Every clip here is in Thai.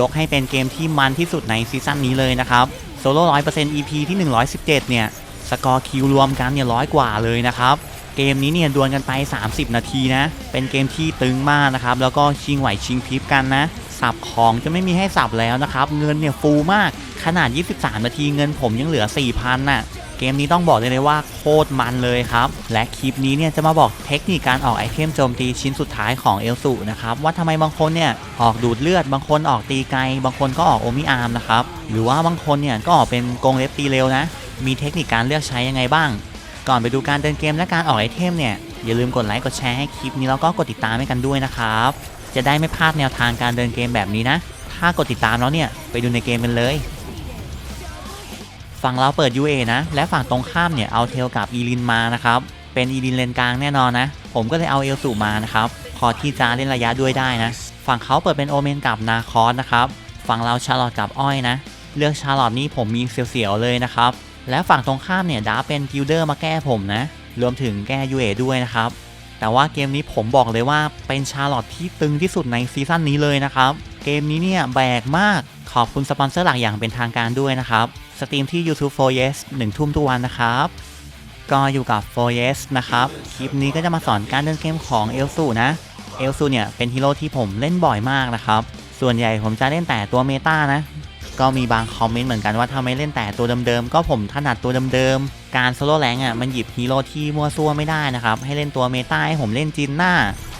ยกให้เป็นเกมที่มันที่สุดในซีซั่นนี้เลยนะครับโซโล่ร้อยเปอร์เซ็นต์ EP ที่ 117 เนี่ย สกอร์คิวรวมกันเนี่ยร้อยกว่าเลยนะครับ เกมนี้เนี่ยดวลกันไป 30 นาทีนะ เป็นเกมที่ตึงมากนะครับ แล้วก็ชิงไหวชิงพริบกันนะ สับของจะไม่มีให้สับแล้วนะครับ เงินเนี่ยฟูมาก ขนาด 23 นาทีเงินผมยังเหลือ 4,000น่ะเกมนี้ต้องบอกเลยเลยว่าโคตรมันเลยครับ และคลิปนี้เนี่ยจะมาบอกเทคนิคการออกไอเทมโจมตีชิ้นสุดท้ายของเอลสุนะครับว่าทำไมบางคนเนี่ยออกดูดเลือด บางคนออกตีไกล บางคนก็ออกโอมิอาร์มนะครับหรือว่าบางคนเนี่ยก็ออกเป็นกงเล็บตีเร็วนะ มีเทคนิคการเลือกใช้ยังไงบ้าง ก่อนไปดูการเดินเกมและการออกไอเทมเนี่ยอย่าลืมกดไลค์กดแชร์ให้คลิปนี้แล้วก็กดติดตามให้กันด้วยนะครับจะได้ไม่พลาดแนวทางการเดินเกมแบบนี้นะ ถ้ากดติดตามแล้วเนี่ยไปดูในเกมกันเลย ฝั่งเราเปิด UA นะ และฝั่งตรงข้ามเนี่ยเอาเทลกับอีลินมานะครับ เป็นอีลินเลนกลางแน่นอนนะ ผมก็เลยเอาเอลสูมานะครับ พอที่จะเล่นระยะด้วยได้นะ ฝั่งเขาเปิดเป็นโอเมนกับนาคอสนะครับ ฝั่งเราชาร์ลอตกับอ้อยนะ เลือกชาร์ลอตนี่ผมมีเสียวๆเลยนะครับ และฝั่งตรงข้ามเนี่ยดาเป็นกิลเดอร์มาแก้ผมนะ รวมถึงแก้ UA ด้วยนะครับ แต่ว่าเกมนี้ผมบอกเลยว่าเป็นชาร์ลอตที่ตึงที่สุดในซีซั่นนี้เลยนะครับ เกมนี้เนี่ยแบกมาก ขอบคุณสปอนเซอร์หลักอย่างเป็นทางการด้วยนะครับ สตรีมที่ YouTube 4 yes 1 ทุ่มทุกวันนะครับ ก็อยู่กับ4 yes นะครับ คลิปนี้ก็จะมาสอนการเดินเกมของเอลซูนะ เอลซูเนี่ยเป็นฮีโร่ที่ผมเล่นบ่อยมากนะครับ ส่วนใหญ่ผมจะเล่นแต่ตัวเมตานะ ก็มีบางคอมเมนต์เหมือนกันว่าทำไมเล่นแต่ตัวเดิมๆ ก็ผมถนัดตัวเดิมๆ การโซโล่แรงอะมันหยิบฮีโร่ที่มั่วซั่วไม่ได้นะครับ ให้เล่นตัวเมตาให้ผมเล่นจินหน้า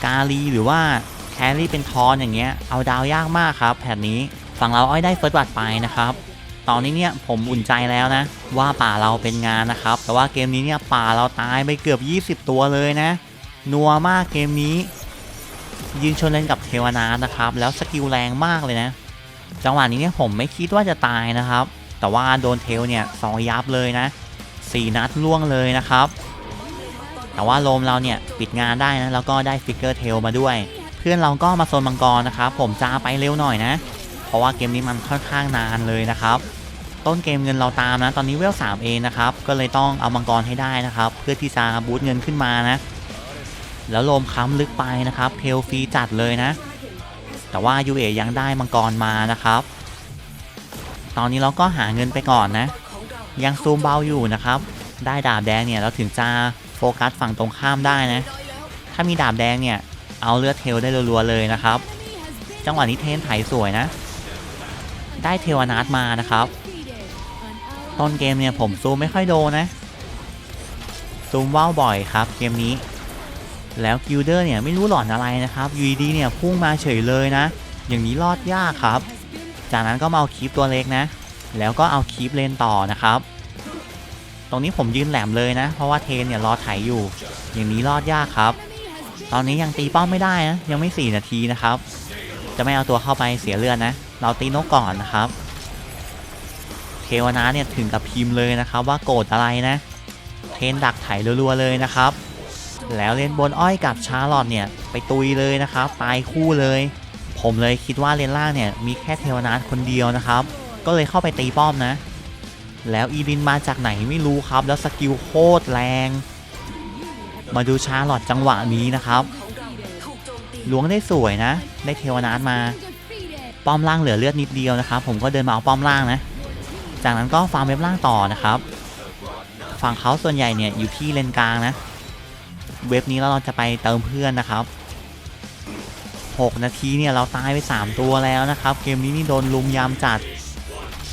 กาลีหรือว่าแครี่เป็นทอนอย่างเงี้ย เอาดาวยากมากครับแผนนี้ฝั่งเราอ้อยได้เฟิร์สบัตไปนะครับ ตอนนี้เนี่ยผมอุ่นใจแล้วนะ ว่าป่าเราเป็นงานนะครับ แต่ว่าเกมนี้เนี่ยป่าเราตายไปเกือบ 20 ตัวเลยนะ นัวมากเกมนี้ ยืนชนเล่นกับเทวนานะครับ แล้วสกิลแรงมากเลยนะ จังหวะนี้เนี่ยผมไม่คิดว่าจะตายนะครับ แต่ว่าโดนเทลเนี่ยสองยับเลยนะสี่นัดล่วงเลยนะครับ แต่ว่าโลมเราเนี่ยปิดงานได้นะแล้วก็ได้ฟิกเกอร์เทลมาด้วย เพื่อนเราก็มาโซนมังกรนะครับผมจะไปเร็วหน่อยนะ ราะว่าเกมนี้มันค่อนข้างนานเลยนะครับ ต้นเกมเงินเราตามนะ ตอนนี้เวล3เองนะครับ ก็เลยต้องเอามังกรให้ได้นะครับ เพื่อที่จะบูตเงินขึ้นมานะ แล้วโลมค้ำลึกไปนะครับเทลฟรีจัดเลยนะ แต่ว่า UA ยังได้มังกรมานะครับ ตอนนี้เราก็หาเงินไปก่อนนะ ยังซูมเบาอยู่นะครับ ได้ดาบแดงเนี่ยเราถึงจะโฟกัสฝั่งตรงข้ามได้นะ ถ้ามีดาบแดงเนี่ยเอาเลือดเทลได้รัวๆเลยนะครับ จังหวะนี้เทนไถสวยนะ ได้เทวนาทมานะครับ ต้นเกมเนี่ยผมซูมไม่ค่อยโดนนะ ซูมว่าวบ่อยครับเกมนี้ แล้วกิลเดอร์เนี่ยไม่รู้หลอนอะไรนะครับยูดีเนี่ยพุ่งมาเฉยเลยนะ อย่างนี้รอดยากครับ จากนั้นก็มาเอาคีปตัวเล็กนะ แล้วก็เอาคีปเลนต่อนะครับ ตรงนี้ผมยืนแหลมเลยนะ เพราะว่าเทนเนี่ยรอไถอยู่ อย่างนี้รอดยากครับ ตอนนี้ยังตีป้อมไม่ได้นะ ยังไม่ 4 นาทีนะครับ จะไม่เอาตัวเข้าไปเสียเลือดนะ เราตีนกก่อนนะครับ เทวนาเนี่ยถึงกับพิมพ์เลยนะครับว่าโกรธอะไรนะ เทนดักไถรัวๆเลยนะครับ แล้วเล่นบนอ้อยกับชาร์ลอตเนี่ยไปตุยเลยนะครับ ตายคู่เลย ผมเลยคิดว่าเลนล่างเนี่ยมีแค่เทวนาคนเดียวนะครับ ก็เลยเข้าไปตีป้อมนะ แล้วอีลินมาจากไหนไม่รู้ครับ แล้วสกิลโคตรแรง มาดูชาร์ลอตจังหวะนี้นะครับล้วงได้สวยนะ ได้เทวนาทมา ป้อมล่างเหลือเลือดนิดเดียวนะครับ ผมก็เดินมาเอาป้อมล่างนะ จากนั้นก็ฟาร์มเว็บล่างต่อนะครับ ฝั่งเขาส่วนใหญ่เนี่ยอยู่ที่เลนกลางนะ เว็บนี้เราจะไปเติมเพื่อนนะครับ 6 นาทีเนี่ยเราตายไป 3 ตัวแล้วนะครับ เกมนี้นี่โดนลุมยามจัด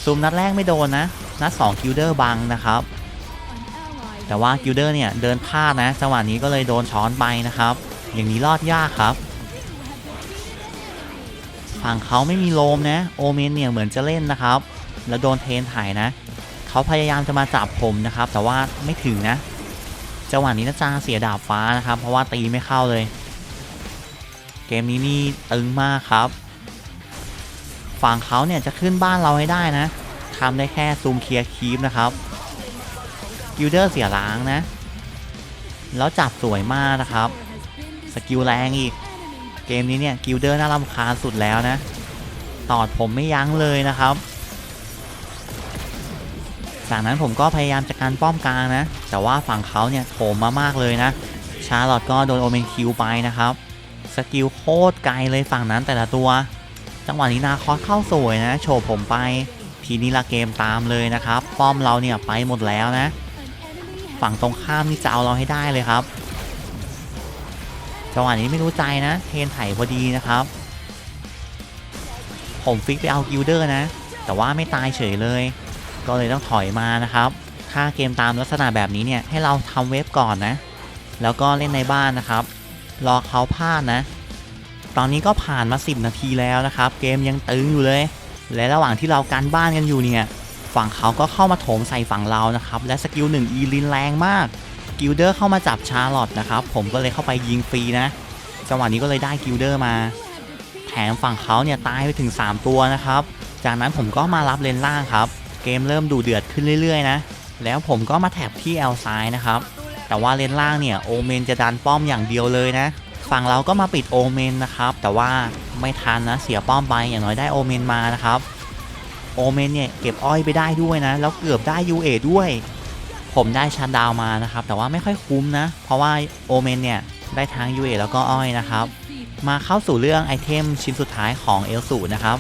ซูมนัดแรกไม่โดนนะ นัด2กิลเดอร์บังนะครับ แต่ว่ากิลเดอร์เนี่ยเดินพลาดนะ จังหวะนี้ก็เลยโดนช้อนไปนะครับ อย่างนี้รอดยากครับ ฝั่งเขาไม่มีโลมนะ โอเมนเนี่ยเหมือนจะเล่นนะครับ แล้วโดนเทนถ่ายนะ เขาพยายามจะมาจับผมนะครับ แต่ว่าไม่ถึงนะ จังหวะนี้นะจาเสียดาบฟ้านะครับ เพราะว่าตีไม่เข้าเลย เกมนี้นี่ตึงมากครับ ฝั่งเขาเนี่ยจะขึ้นบ้านเราให้ได้นะทำได้แค่ซูมเคลียร์คีปนะครับกิลเดอร์เสียล้างนะ แล้วจับสวยมากนะครับ สกิลแรงอีก เกมนี้เนี่ยกิลเดอร์น่ารำคาญสุดแล้วนะ ตอดผมไม่ยั้งเลยนะครับ จากนั้นผมก็พยายามจะการป้อมกลางนะ แต่ว่าฝั่งเขาเนี่ยโถมมามากเลยนะ ชาร์ลอตก็โดนโอเมนคิวไปนะครับ สกิลโคตรไกลเลยฝั่งนั้นแต่ละตัว จังหวะนี้นาคอสเข้าสวยนะ โฉบผมไป ทีนี้ละเกมตามเลยนะครับ ป้อมเราเนี่ยไปหมดแล้วนะ ฝั่งตรงข้ามนี่จะเอาเราให้ได้เลยครับ จังหวะนี้ไม่รู้ใจนะ เทนไถพอดีนะครับ ผมฟิกไปเอากิลเดอร์นะ แต่ว่าไม่ตายเฉยเลย ก็เลยต้องถอยมานะครับถ้าเกมตามลักษณะแบบนี้เนี่ยให้เราทำเว็บก่อนนะ แล้วก็เล่นในบ้านนะครับ รอเขาพลาดนะ ตอนนี้ก็ผ่านมา 10 นาทีแล้วนะครับ เกมยังตึงอยู่เลย และระหว่างที่เราการบ้านกันอยู่เนี่ย ฝั่งเขาก็เข้ามาโถมใส่ฝั่งเรานะครับ และสกิลหนึ่งอีลินแรงมาก กิลเดอร์เข้ามาจับชาร์ลอตนะครับ ผมก็เลยเข้าไปยิงฟรีนะ จังหวะนี้ก็เลยได้กิลเดอร์มา แถมฝั่งเขาเนี่ยตายไปถึง 3 ตัวนะครับ จากนั้นผมก็มารับเลนล่างครับ เกมเริ่มดูเดือดขึ้นเรื่อยๆนะ แล้วผมก็มาแท็บที่แอลซ้ายนะครับ แต่ว่าเลนล่างเนี่ยโอเมนจะดันป้อมอย่างเดียวเลยนะ ฝั่งเราก็มาปิดโอเมนนะครับ แต่ว่าไม่ทันนะเสียป้อมไปอย่างน้อยได้โอเมนมานะครับ โอเมนเนี่ยเก็บอ้อยไปได้ด้วยนะ แล้วเกือบได้ยูเอด้วย ผมได้ชัดดาวมานะครับ แต่ว่าไม่ค่อยคุ้มนะ เพราะว่าโอเมนเนี่ยได้ทั้งยูเอแล้วก็อ้อยนะครับ มาเข้าสู่เรื่องไอเทมชิ้นสุดท้ายของเอลสูนะครับ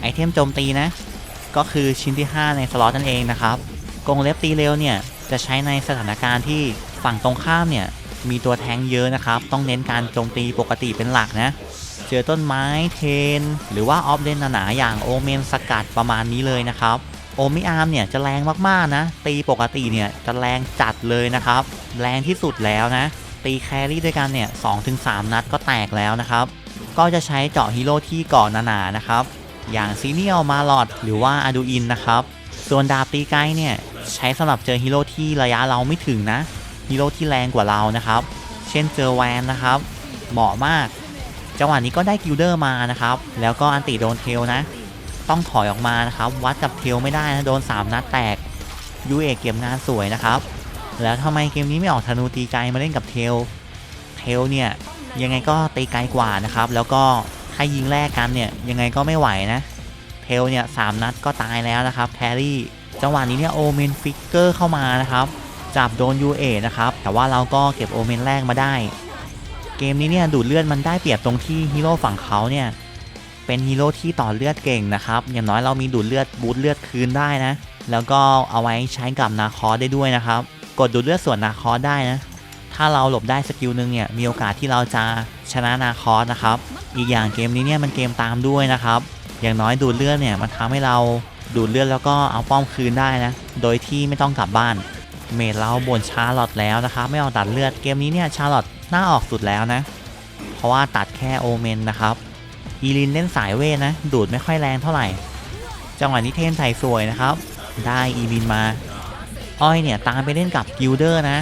ไอเทมโจมตีนะ ก็คือชิ้นที่ 5 ในสล็อตนั่นเองนะครับ กงเล็บตีเร็วเนี่ยจะใช้ในสถานการณ์ที่ฝั่งตรงข้ามเนี่ยมีตัวแทงเยอะนะครับ ต้องเน้นการโจมตีปกติเป็นหลักนะ เจอต้นไม้เทน หรือว่าออฟเลนหนาๆอย่างโอเมนสกัดประมาณนี้เลยนะครับ โอมิอาร์มเนี่ยจะแรงมากๆนะ ตีปกติเนี่ยจะแรงจัดเลยนะครับ แรงที่สุดแล้วนะ ตีแครี่ด้วยกันเนี่ย2-3นัดก็แตกแล้วนะครับ ก็จะใช้เจาะฮีโร่ที่เกาะหนาๆนะครับ อย่างซีเนียลมาลอดหรือว่าอาดูอินนะครับ ส่วนดาบตีไกลเนี่ยใช้สำหรับเจอฮีโร่ที่ระยะเราไม่ถึงนะฮีโร่ที่แรงกว่าเรานะครับ เช่นเจอแวนนะครับ เหมาะมาก จังหวะนี้ก็ได้กิลเดอร์มานะครับ แล้วก็อันติโดนเทลนะ ต้องถอยออกมานะครับ วัดกับเทลไม่ได้นะโดน 3 นัดแตกยูเอเก็บงานสวยนะครับ แล้วทำไมเกมนี้ไม่ออกธนูตีไกลมาเล่นกับเทลเทลเนี่ยยังไงก็ตีไกลกว่านะครับ แล้วก็ถ้ายิงแรกกันเนี่ยยังไงก็ไม่ไหวนะ เทลเนี่ยสามนัดก็ตายแล้วนะครับแครี่จังหวะนี้เนี่ยโอเมนฟิกเกอร์เข้ามานะครับจับโดน UA นะครับแต่ว่าเราก็เก็บโอเมนแรกมาได้ เกมนี้เนี่ยดูดเลือดมันได้เปรียบตรงที่ฮีโร่ฝั่งเขาเนี่ย เป็นฮีโร่ที่ต่อเลือดเก่งนะครับ อย่างน้อยเรามีดูดเลือดบูทเลือดคืนได้นะ แล้วก็เอาไว้ใช้กับนาคอสได้ด้วยนะครับ กดดูดเลือดส่วนนาคอสได้นะ ถ้าเราหลบได้สกิลหนึ่งเนี่ย มีโอกาสที่เราจะชนะนาคอสนะครับ อีกอย่างเกมนี้เนี่ยมันเกมตามด้วยนะครับ อย่างน้อยดูดเลือดเนี่ยมันทำให้เราดูดเลือดแล้วก็เอาป้อมคืนได้นะ โดยที่ไม่ต้องกลับบ้าน เมดเราบ่นชาร์ลอตแล้วนะครับ ไม่เอาตัดเลือด เกมนี้เนี่ยชาร์ลอตน่าออกสุดแล้วนะ เพราะว่าตัดแค่โอเมนนะครับ อีลินเล่นสายเวทนะ ดูดไม่ค่อยแรงเท่าไหร่ จังหวะนี้เทนใส่สวยนะครับ ได้อีลินมา อ้อยเนี่ยตามไปเล่นกับกิลเดอร์นะ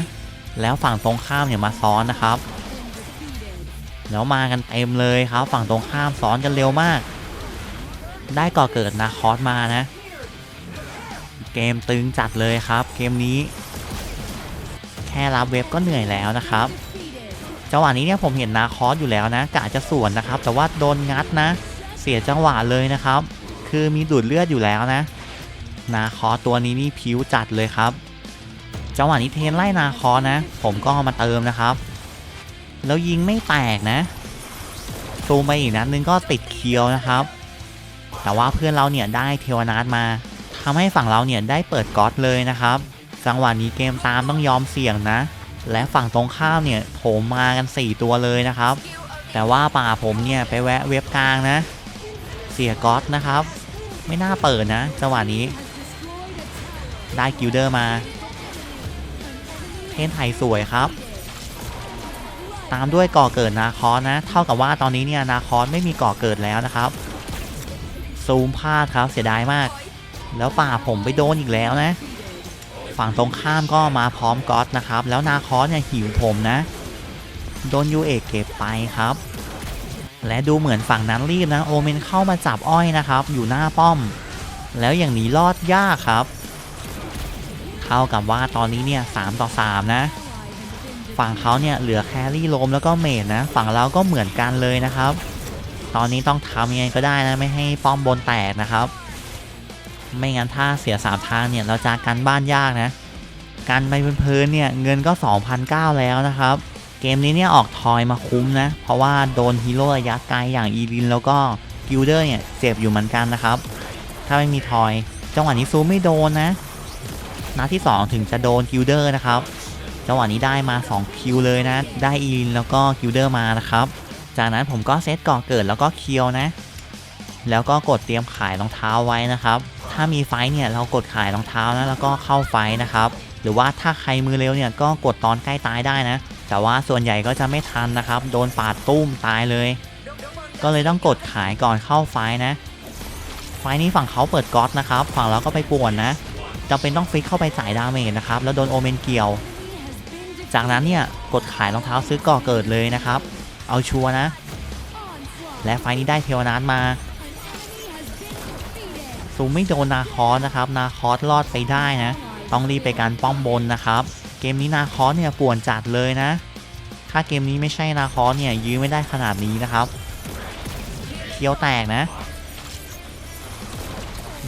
แล้วฝั่งตรงข้ามเนี่ยมาซ้อนนะครับ แล้วมากันเต็มเลยครับ ฝั่งตรงข้ามซ้อนกันเร็วมาก ได้ก่อเกิดนาคอสมานะ เกมตึงจัดเลยครับ เกมนี้ แค่รับเว็บก็เหนื่อยแล้วนะครับ จังหวะนี้เนี่ยผมเห็นนาคอสอยู่แล้วนะกะจะสวนนะครับ แต่ว่าโดนงัดนะ เสียจังหวะเลยนะครับ คือมีดูดเลือดอยู่แล้วนะ นาคอสตัวนี้นี่ผิวจัดเลยครับ จังหวะนี้เทนไล่นาคอสนะ ผมก็เอามาเติมนะครับ แล้วยิงไม่แตกนะซูมไปอีกนัดนึงก็ติดเคียวนะครับ แต่ว่าเพื่อนเราเนี่ยได้เทวนาทมาทำให้ฝั่งเราเนี่ยได้เปิดก๊อตเลยนะครับ จังหวะนี้เกมตามต้องยอมเสี่ยงนะ และฝั่งตรงข้ามเนี่ยโถมมากัน 4 ตัวเลยนะครับ แต่ว่าป่าผมเนี่ยไปแวะเว็บกลางนะ เสียก๊อตนะครับ ไม่น่าเปิดนะจังหวะนี้ ได้กิลเดอร์มา เทนไทยสวยครับ ตามด้วยก่อเกิดนาคอสนะ เท่ากับว่าตอนนี้เนี่ยนาคอสไม่มีก่อเกิดแล้วนะครับซูมพลาดครับเสียดายมาก แล้วป่าผมไปโดนอีกแล้วนะ ฝั่งตรงข้ามก็มาพร้อมก๊อตนะครับ แล้วนาคอสเนี่ยหิวผมนะ โดนยูเอกเก็บไปครับ และดูเหมือนฝั่งนั้นรีบนะ โอเมนเข้ามาจับอ้อยนะครับ อยู่หน้าป้อม แล้วอย่างนี้รอดยากครับเท่ากับว่าตอนนี้เนี่ยสต่อ 3 นะ ฝั่งเขาเนี่ยเหลือแครี่ลมแล้วก็เมดนะ ฝั่งเราก็เหมือนกันเลยนะครับ ตอนนี้ต้องทำยังไงก็ได้นะไม่ให้ป้อมบนแตกนะครับ ไม่งั้นถ้าเสียสามทางเนี่ยเราจะกันบ้านยากนะ กันไปเพลินเนี่ยเงินก็2,009แล้วนะครับ เกมนี้เนี่ยออกทอยมาคุ้มนะ เพราะว่าโดนฮีโร่ระยะไกลอย่างอีลินแล้วก็กิลเดอร์เนี่ยเจ็บอยู่เหมือนกันนะครับ ถ้าไม่มีทอย จังหวะนี้ซูมไม่โดนนะนัดที่ 2 ถึงจะโดนกิลเดอร์นะครับจังหวะนี้ได้มา 2 คิวเลยนะ ได้อีลินแล้วก็กิลเดอร์มานะครับ จากนั้นผมก็เซตก่อเกิดแล้วก็เคียวนะ แล้วก็กดเตรียมขายรองเท้าไว้นะครับ ถ้ามีไฟเนี่ยเรากดขายรองเท้านะแล้วก็เข้าไฟนะครับ หรือว่าถ้าใครมือเร็วเนี่ยก็กดตอนใกล้ตายได้นะ แต่ว่าส่วนใหญ่ก็จะไม่ทันนะครับ โดนปาดตุ้มตายเลย ก็เลยต้องกดขายก่อนเข้าไฟนะ ไฟนี้ฝั่งเขาเปิดก๊อตนะครับ ฝั่งเราก็ไปป่วนนะจำเป็นต้องฟิกเข้าไปจ่ายดาเมจนะครับ แล้วโดนโอเมนเกี่ยว จากนั้นเนี่ยกดขายรองเท้าซื้อก่อเกิดเลยนะครับ เอาชัวนะ และไฟนี้ได้เทวนาทมา ซูไม่โดนนาคอสนะครับ นาคอสรอดไปได้นะ ต้องรีบไปการป้อมบนนะครับ เกมนี้นาคอสเนี่ยป่วนจัดเลยนะ ถ้าเกมนี้ไม่ใช่นาคอสเนี่ยยื้อไม่ได้ขนาดนี้นะครับ เคียวแตกนะ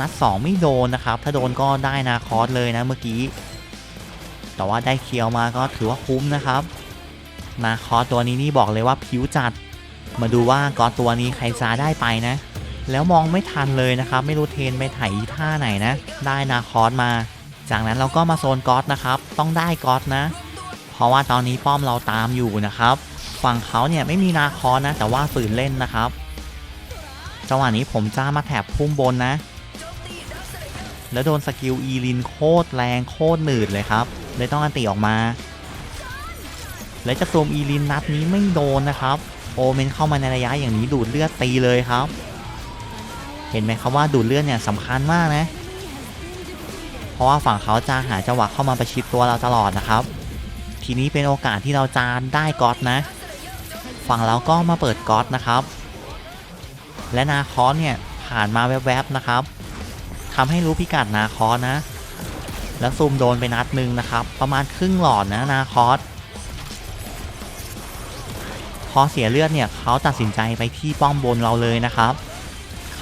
นัด 2 ไม่โดนนะครับ ถ้าโดนก็ได้นาคอสเลยนะเมื่อกี้ แต่ว่าได้เคียวมาก็ถือว่าคุ้มนะครับ นาคอสตัวนี้นี่บอกเลยว่าผิวจัด มาดูว่าก้อนตัวนี้ใครจะได้ไปนะ แล้วมองไม่ทันเลยนะครับ ไม่รู้เทนไปไถท่าไหนนะ ได้นาคอสมา จากนั้นเราก็มาโซนก๊อตนะครับ ต้องได้ก๊อตนะ เพราะว่าตอนนี้ป้อมเราตามอยู่นะครับ ฝั่งเขาเนี่ยไม่มีนาคอสนะ แต่ว่าฝืนเล่นนะครับ จังหวะนี้ผมจ้ามาแถบพุ่มบนนะ แล้วโดนสกิลอีลินโคตรแรงโคตรหนืดเลยครับ เลยต้องอันติออกมา และจะซูมอีลินนัดนี้ไม่โดนนะครับ โอเมนเข้ามาในระยะอย่างนี้ดูดเลือดตีเลยครับ เห็นไหมครับว่าดูดเลือดเนี่ยสำคัญมากนะ เพราะว่าฝั่งเขาจะหาจังหวะเข้ามาประชิดตัวเราตลอดนะครับ ทีนี้เป็นโอกาสที่เราจะได้ก๊อตนะ ฝั่งเราก็มาเปิดก๊อตนะครับ และนาคอสเนี่ยผ่านมาแวบๆนะครับทำให้รู้พิกัดนาคอสนะ แล้วซูมโดนไปนัดหนึ่งนะครับ ประมาณครึ่งหลอดนะนาคอสพอเสียเลือดเนี่ยเขาตัดสินใจไปที่ป้อมบนเราเลยนะครับ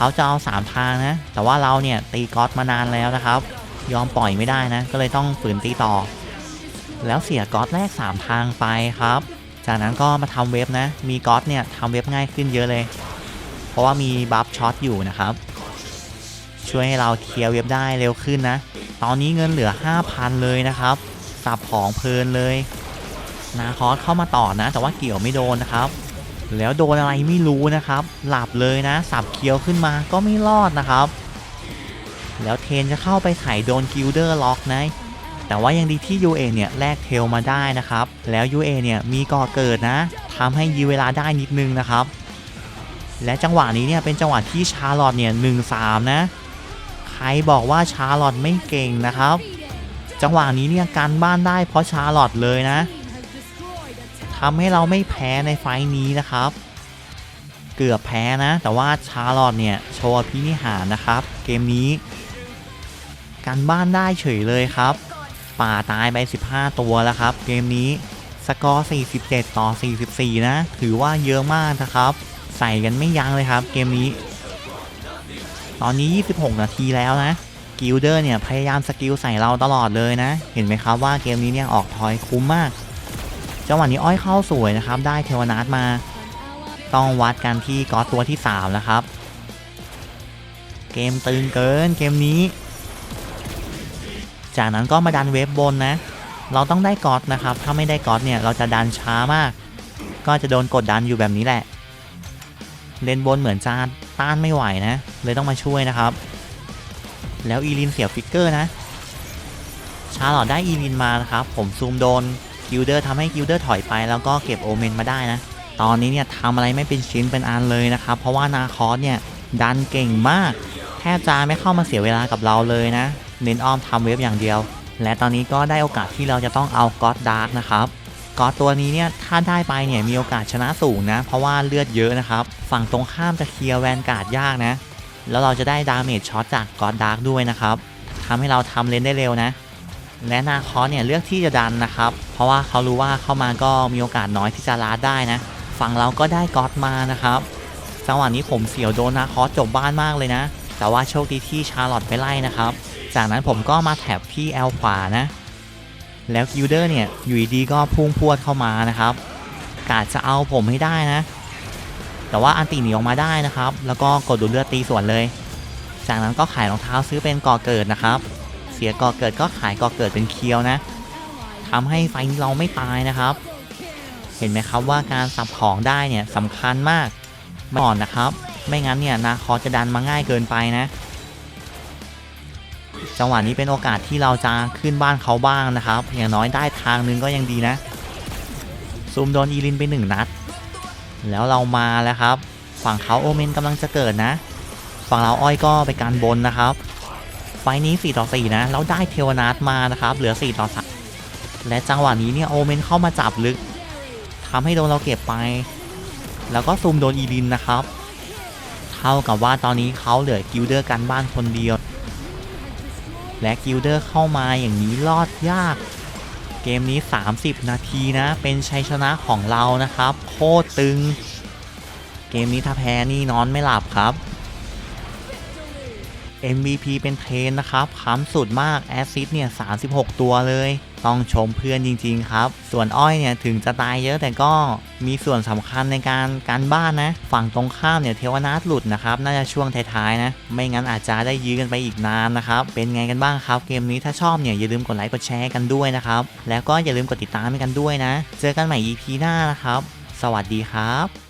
เขาจะเอา 3 ทางนะ แต่ว่าเราเนี่ยตีก๊อตมานานแล้วนะครับ ยอมปล่อยไม่ได้นะ ก็เลยต้องฝืนตีต่อ แล้วเสียก๊อตแรก 3 ทางไปครับ จากนั้นก็มาทำเว็บนะ มีก๊อตเนี่ยทำเว็บง่ายขึ้นเยอะเลย เพราะว่ามีบัฟช็อตอยู่นะครับ ช่วยให้เราเคลียร์เว็บได้เร็วขึ้นนะ ตอนนี้เงินเหลือ 5,000 เลยนะครับ สับของเพลินเลย นาคอสเข้ามาต่อนะ แต่ว่าเกี่ยวไม่โดนนะครับ แล้วโดนอะไรไม่รู้นะครับ หลับเลยนะ สับเคียวขึ้นมาก็ไม่รอดนะครับ แล้วเทนจะเข้าไปไถ่โดนกิลเดอร์ล็อกนะแต่ว่ายังดีที่ UA เนี่ยแลกเทลมาได้นะครับ แล้ว UA เนี่ยมีก่อเกิดนะทำให้ยื้อเวลาได้นิดนึงนะครับ และจังหวะนี้เนี่ยเป็นจังหวะที่ชาร์ลอตเนี่ยหนึ่งสามนะ ใครบอกว่าชาร์ลอตไม่เก่งนะครับ จังหวะนี้เนี่ยการบ้านได้เพราะชาร์ลอตเลยนะ ทำให้เราไม่แพ้ในไฟท์นี้นะครับ เกือบแพ้นะ แต่ว่าชาร์ลอตเนี่ยโชว์พินิหารนะครับ เกมนี้การบ้านได้เฉยเลยครับ ป่าตายไป 15 ตัวแล้วครับ เกมนี้สกอร์ 47 ต่อ 44 นะ ถือว่าเยอะมากนะครับ ใส่กันไม่ยั้งเลยครับ เกมนี้ ตอนนี้ 26 นาทีแล้วนะกิลเดอร์เนี่ย พยายามสกิลใส่เราตลอดเลยนะ เห็นไหมครับว่าเกมนี้เนี่ย ออกทอยคุ้มมาก จังหวะนี้อ้อยเข้าสวยนะครับ ได้เทวนาทมา ต้องวัดกันที่กอตตัวที่3แล้วครับ เกมตึงเกินเกมนี้ จากนั้นก็มาดันเวฟบนนะ เราต้องได้กอตนะครับ ถ้าไม่ได้กอตเนี่ยเราจะดันช้ามาก ก็จะโดนกดดันอยู่แบบนี้แหละ เลนบนเหมือนจะต้านไม่ไหวนะ เลยต้องมาช่วยนะครับ แล้วอีลินเสียฟิกเกอร์นะชาร์ลอตได้อีลินมานะครับ ผมซูมโดน กิลเดอร์ทำให้กิลเดอร์ถอยไปแล้วก็เก็บโอเมนมาได้นะ ตอนนี้เนี่ยทำอะไรไม่เป็นชิ้นเป็นอันเลยนะครับ เพราะว่านาคอสเนี่ยดันเก่งมาก แทบจะไม่เข้ามาเสียเวลากับเราเลยนะ เน้นอ้อมทำเว็บอย่างเดียว และตอนนี้ก็ได้โอกาสที่เราจะต้องเอาก็อดดาร์กนะครับก็อดตัวนี้เนี่ยถ้าได้ไปเนี่ยมีโอกาสชนะสูงนะ เพราะว่าเลือดเยอะนะครับ ฝั่งตรงข้ามจะเคลียร์แวนการ์ดยากนะ แล้วเราจะได้ดาเมจช็อตจากก็อดดาร์กด้วยนะครับทำให้เราทำเลนได้เร็วนะ และนาคอสเนี่ยเลือกที่จะดันนะครับ เพราะว่าเขารู้ว่าเข้ามาก็มีโอกาสน้อยที่จะลาดได้นะ ฝั่งเราก็ได้ก๊อตมานะครับ จังหวะนี้ผมเสียวโดนนาคอสจบบ้านมากเลยนะ แต่ว่าโชคดีที่ชาร์ลอตไปไล่นะครับ จากนั้นผมก็มาแถบที่แอลขวานะ แล้วกิลเดอร์เนี่ยอยู่ดีก็พุ่งพวดเข้ามานะครับ กาดจะเอาผมให้ได้นะ แต่ว่าอันตีหนีออกมาได้นะครับ แล้วก็กดดูเลือดตีสวนเลย จากนั้นก็ขายรองเท้าซื้อเป็นก่อเกิดนะครับ สียก่อเกิดก็ขายก่อเกิดเป็นเคียวนะทำให้ไฟนี้เราไม่ตายนะครับ เห็นไหมครับว่าการสับของได้เนี่ยสำคัญมากก่อนนะครับ ไม่งั้นเนี่ยนาคอสจะดันมาง่ายเกินไปนะ จังหวะนี้เป็นโอกาสที่เราจะขึ้นบ้านเขาบ้างนะครับ อย่างน้อยได้ทางนึงก็ยังดีนะ ซูมโดนอีลินไปหนึ่งนัด แล้วเรามาแล้วครับ ฝั่งเขาโอเมนกำลังจะเกิดนะ ฝั่งเราอ้อยก็ไปการบนนะครับ ไฟนี้ 4 ต่อ 4 นะ แล้วได้เทวนาทมานะครับ เหลือ 4 ต่อ 3 และจังหวะนี้เนี่ยโอเมนเข้ามาจับลึกทำให้โดนเราเก็บไป แล้วก็ซูมโดนอีลินนะครับ เท่ากับว่าตอนนี้เขาเหลือกิลเดอร์กันบ้านคนเดียว และกิลเดอร์เข้ามาอย่างนี้รอดยาก เกมนี้ 30 นาทีนะ เป็นชัยชนะของเรานะครับ โคตรตึง เกมนี้ถ้าแพ้นี่นอนไม่หลับครับ MVP เป็นเทนนะครับค้ำสุดมากแอสซิสเนี่ย 36 ตัวเลย ต้องชมเพื่อนจริงๆครับ ส่วนอ้อยเนี่ยถึงจะตายเยอะแต่ก็มีส่วนสำคัญในการการบ้านนะ ฝั่งตรงข้ามเนี่ยเทวนาทหลุดนะครับ น่าจะช่วงท้ายๆนะ ไม่งั้นอาจจะได้ยื้อกันไปอีกนานนะครับ เป็นไงกันบ้างครับ เกมนี้ถ้าชอบเนี่ยอย่าลืมกดไลค์กดแชร์กันด้วยนะครับ แล้วก็อย่าลืมกดติดตามให้กันด้วยนะ เจอกันใหม่ EP หน้านะครับ สวัสดีครับ